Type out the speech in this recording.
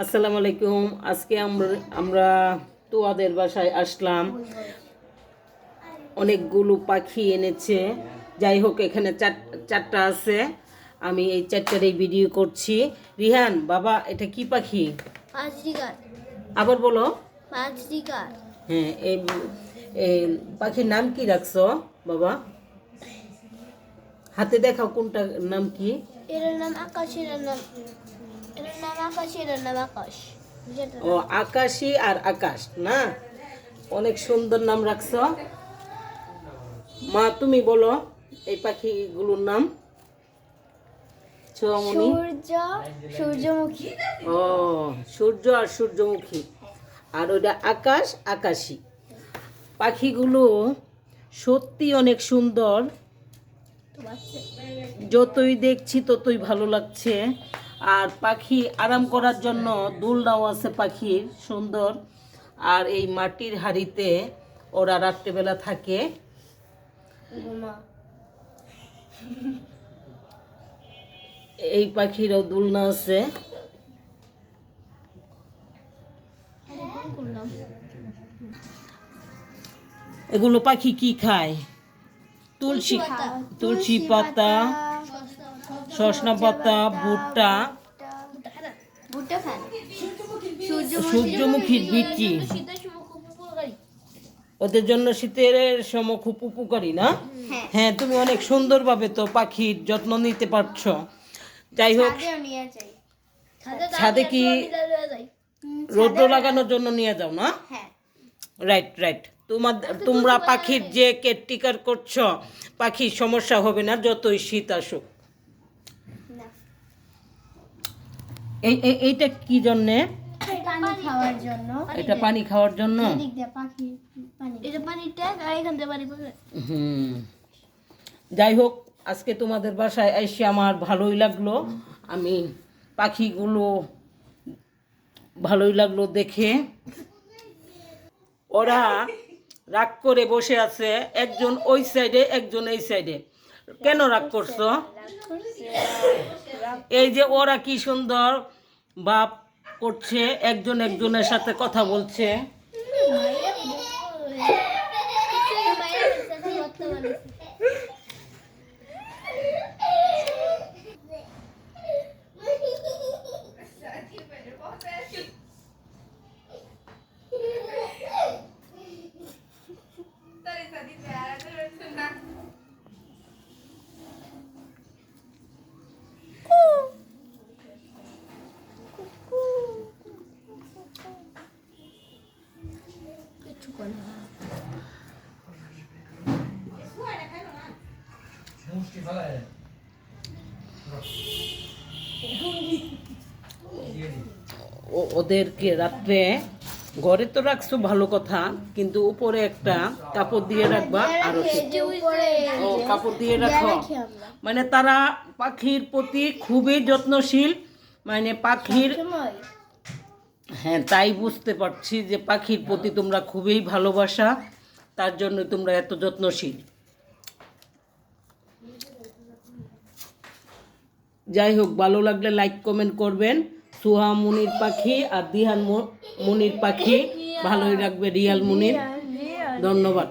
আসসালামু আলাইকুম। আজকে আমরা আমরা তোয়াদের বাসায় আসলাম। অনেকগুলো পাখি এনেছে। যাই হোক এখানে চার চারটা আছে। আমি এই চারটার এই ভিডিও করছি। রিহান বাবা এটা কি পাখি? আবার বলো। হ্যাঁ এই পাখির নাম কি রাখছো বাবা? হাতে দেখাও কোনটা নাম কি? এটার নাম আকাশ নাম এটার নাম আকাশ এটার নাম আকাশ যেটা ও আকাশী আর আকাশ না? অনেক সুন্দর নাম রাখছো। মা তুমি বলো এই পাখিগুলোর নাম? সূর্য সূর্যমুখী। ও সূর্য আর সূর্যমুখী। আর ওটা আকাশ আকাশী। পাখিগুলো সত্যি অনেক সুন্দর। যতই দেখছি ততই ভালো লাগছে। আর পাখি আরাম করার জন্য দুলনাও আছে পাখির সুন্দর। আর এই মাটির হাড়িতে ওরা রাত্রেবেলা থাকে। এই পাখিরও দুলনা আছে। এগুলো পাখি কি খায়? তুলসী তুলসী পাতা। সসনা পাতা ভুট্টা। সূর্যমুখীর বিচি ওদের জন্য শীতের সময় খুব উপকারী না? হ্যাঁ। হ্যাঁ তুমি অনেক সুন্দরভাবে তো পাখির যত্ন নিতে পারছ। যাই হোক ছাদে কি রোদ্র লাগানোর জন্য নিয়ে যাও না? হ্যাঁ। রাইট রাইট তোমার তোমরা পাখির যে কেয়ারটেকার করছ পাখির সমস্যা হবে না যতই শীত আসুক না এই এই- এইটা কি জন্যে? খাওয়ার জন্য। এটা পানি খাওয়ার জন্য? হুম। যাই হোক আজকে তোমাদের বাসায় এসে আমার ভালোই লাগল। আমি পাখিগুলো ভালোই লাগল দেখে। ওরা রাগ করে বসে আছে একজন ওই সাইডে একজন এই সাইডে। কেন রাগ করছ? এই যে ওরা কি সুন্দর বাপ করছে একজন একজনের সাথে কথা বলছে। ওদেরকে রাত্রে ঘরে তো রাখছো ভালো কথা কিন্তু উপরে একটা কাপড় দিয়ে রাখবা আরও ও কাপড় দিয়ে রাখো। মানে তারা পাখির প্রতি খুবই যত্নশীল মানে পাখির হ্যাঁ তাই বুঝতে পারছি যে পাখির প্রতি তোমরা খুবই ভালোবাসা তার জন্য তোমরা এত যত্নশীল। যাই হোক ভালো লাগলে লাইক কমেন্ট করবেন। সুহা মুনির পাখি আর দিহান মুনির পাখি। ভালোই রাখবে রিয়াল মুনির। ধন্যবাদ।